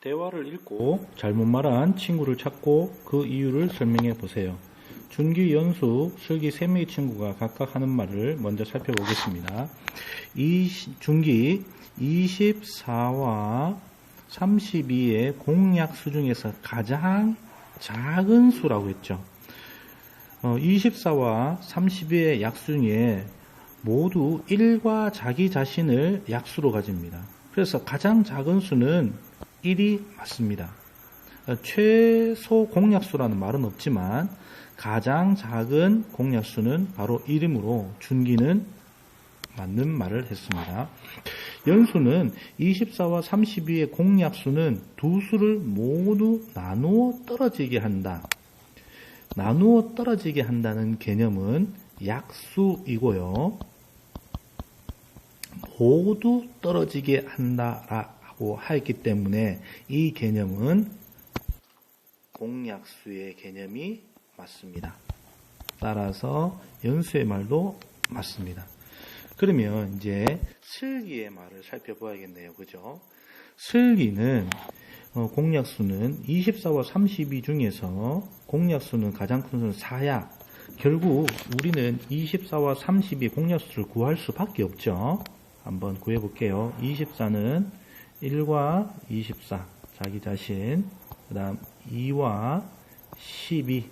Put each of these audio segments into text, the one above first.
대화를 읽고 잘못 말한 친구를 찾고 그 이유를 설명해 보세요. 준기, 연수, 슬기 세 명의 친구가 각각 하는 말을 먼저 살펴보겠습니다. 이 준기 24와 32의 공약 수 중에서 가장 작은 수라고 했죠. 24와 32의 약수 중에 모두 1과 자기 자신을 약수로 가집니다. 그래서 가장 작은 수는 1이 맞습니다. 최소 공약수라는 말은 없지만 가장 작은 공약수는 바로 1이므로 준기는 맞는 말을 했습니다. 연수는 24와 32의 공약수는 두 수를 모두 나누어 떨어지게 한다. 나누어 떨어지게 한다는 개념은 약수이고요. 모두 떨어지게 한다라고 하였기 때문에 이 개념은 공약수의 개념이 맞습니다. 따라서 연수의 말도 맞습니다. 그러면 이제 슬기의 말을 살펴봐야겠네요. 그죠? 슬기는 어, 공약수는 24와 32 중에서 공약수는 가장 큰 수는 4야. 결국 우리는 24와 32 공약수를 구할 수밖에 없죠. 한번 구해볼게요. 24는 1과 24 자기 자신 그 다음 2와 12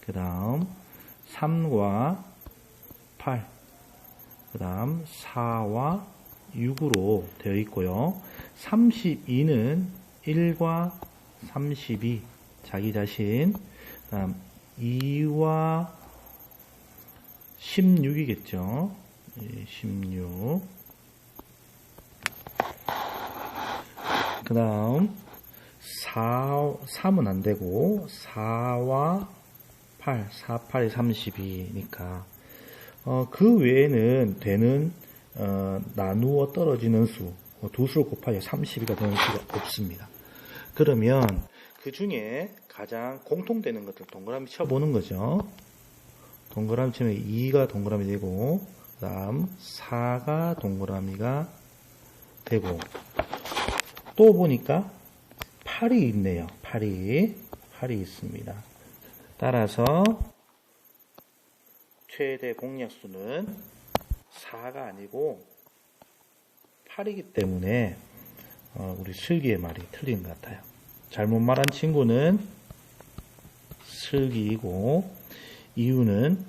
그 다음 3과 8, 그 다음 4와 6으로 되어 있고요. 32는 1과 32, 자기 자신, 그 다음 2와 16이겠죠. 16. 그 다음 4, 3은 안 되고 4와 8, 4, 8이 32니까 어, 그 외에는 되는 어, 나누어 떨어지는 수, 어, 두 수를 곱하여 32가 되는 수가 없습니다. 그러면 그 중에 가장 공통되는 것들 동그라미 쳐보는 거죠. 동그라미 치면 2가 동그라미 되고 그 다음 4가 동그라미가 되고 또 보니까 8이 있네요. 8이 8이 있습니다. 따라서 최대 공약수는 4가 아니고 8이기 때문에 어, 우리 슬기의 말이 틀린 것 같아요. 잘못 말한 친구는 슬기이고 이유는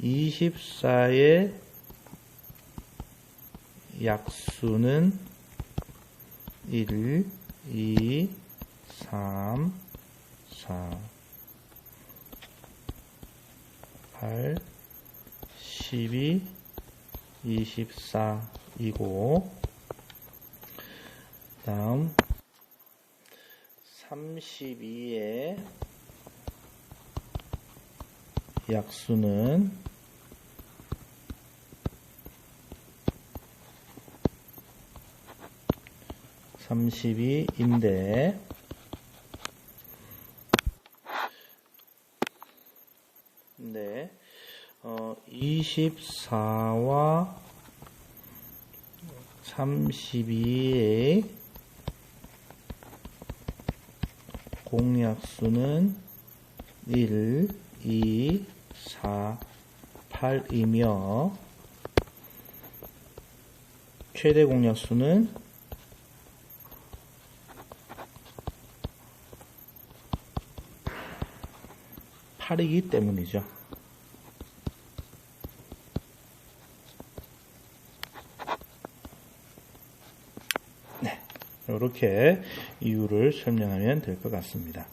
24의 약수는 1, 2, 3, 4, 8, 12, 24이고 다음 32의 약수는 32인데. 네, 어, 24와 32의 공약수는 1, 2, 4, 8이며 최대 공약수는 8이기 때문이죠. 네, 이렇게 이유를 설명하면 될 것 같습니다.